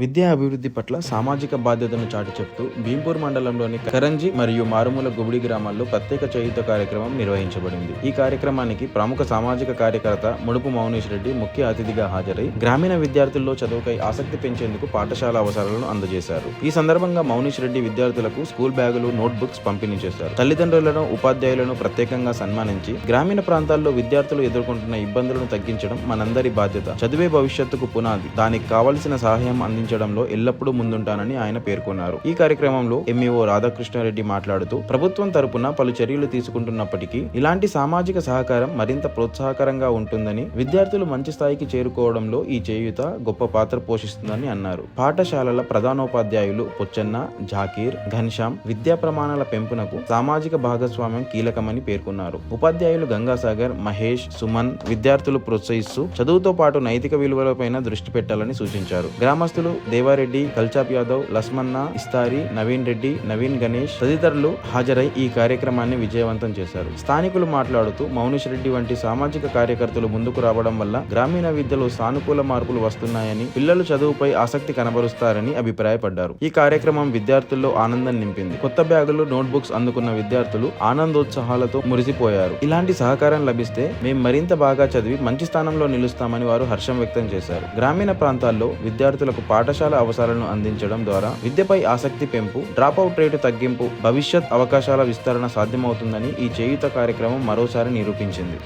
విద్యా అభివృద్ధి పట్ల సామాజిక బాధ్యతను చాటి చెప్తూ భీంపూర్ మండలంలోని కరంజి మరియు మారుమూల గుబిడి గ్రామాల్లో ప్రత్యేక చేయుత కార్యక్రమం నిర్వహించబడింది. ఈ కార్యక్రమానికి ప్రముఖ సామాజిక కార్యకర్త ముడుపు మౌనేష్ రెడ్డి ముఖ్య అతిథిగా హాజరై గ్రామీణ విద్యార్థుల్లో చదువుకై ఆసక్తి పెంచేందుకు పాఠశాల అవసరాలను అందజేశారు. ఈ సందర్భంగా మౌనేష్ రెడ్డి విద్యార్థులకు స్కూల్ బ్యాగులు నోట్ బుక్స్ పంపిణీ చేశారు. తల్లిదండ్రులను ఉపాధ్యాయులను ప్రత్యేకంగా సన్మానించి గ్రామీణ ప్రాంతాల్లో విద్యార్థులు ఎదుర్కొంటున్న ఇబ్బందులను తగ్గించడం మనందరి బాధ్యత. చదివే భవిష్యత్తుకు పునాది. దానికి కావలసిన సహాయం అందించడంలో ఎల్లప్పుడూ ముందుంటానని ఆయన పేర్కొన్నారు. ఈ కార్యక్రమంలో ఎంఈఓ రాధాకృష్ణారెడ్డి మాట్లాడుతూ ప్రభుత్వం తరపున పలు చర్యలు తీసుకుంటున్నప్పటికీ ఇలాంటి సామాజిక సహకారం మరింత ప్రోత్సాహకరంగా ఉంటుందని విద్యార్థులు మంచి స్థాయికి చేరుకోవడంలో ఈ చేయూత గొప్ప పాత్ర పోషిస్తుందని అన్నారు. పాఠశాలల ప్రధానోపాధ్యాయులు పొచ్చన్న జాకీర్ ఘన్శ్యామ్ విద్యా ప్రమాణాల పెంపునకు సామాజిక భాగస్వామ్యం కీలకమని పేర్కొన్నారు. ఉపాధ్యాయులు గంగాసాగర్ మహేష్ సుమన్ విద్యార్థులు ప్రోత్సహిస్తూ చదువుతో పాటు నైతిక విలువలపైన దృష్టి పెట్టాలని సూచించారు. గ్రామస్తులు దేవారెడ్డి కల్చాప్ యాదవ్ లస్మన్న ఇస్తారి నవీన్ రెడ్డి నవీన్ గణేష్ తదితరులు హాజరై ఈ కార్యక్రమాన్ని విజయవంతం చేశారు. స్థానికులు మాట్లాడుతూ మౌనిష్ రెడ్డి వంటి సామాజిక కార్యకర్తలు ముందుకు రావడం వల్ల గ్రామీణ విద్యలో సానుకూల మార్పులు వస్తున్నాయని పిల్లలు చదువుపై ఆసక్తి కనబరుస్తారని అభిప్రాయపడ్డారు. ఈ కార్యక్రమం విద్యార్థుల్లో ఆనందం నింపింది. కొత్త బ్యాగులు నోట్బుక్స్ అందుకున్న విద్యార్థులు ఆనందోత్సాహాలతో మురిసిపోయారు. ఇలాంటి సహకారం లభిస్తే మేము మరింత బాగా చదివి మంచి స్థానంలో నిలుస్తామని వారు హర్షం వ్యక్తం చేశారు. గ్రామీణ ప్రాంతాల్లో విద్యార్థులకు పాఠశాల అవసరాలను అందించడం ద్వారా విద్యపై ఆసక్తి పెంపు డ్రాప్ అవుట్ రేటు తగ్గింపు భవిష్యత్ అవకాశాల విస్తరణ సాధ్యమవుతుందని ఈ చేయుత కార్యక్రమం మరోసారి నిరూపించింది.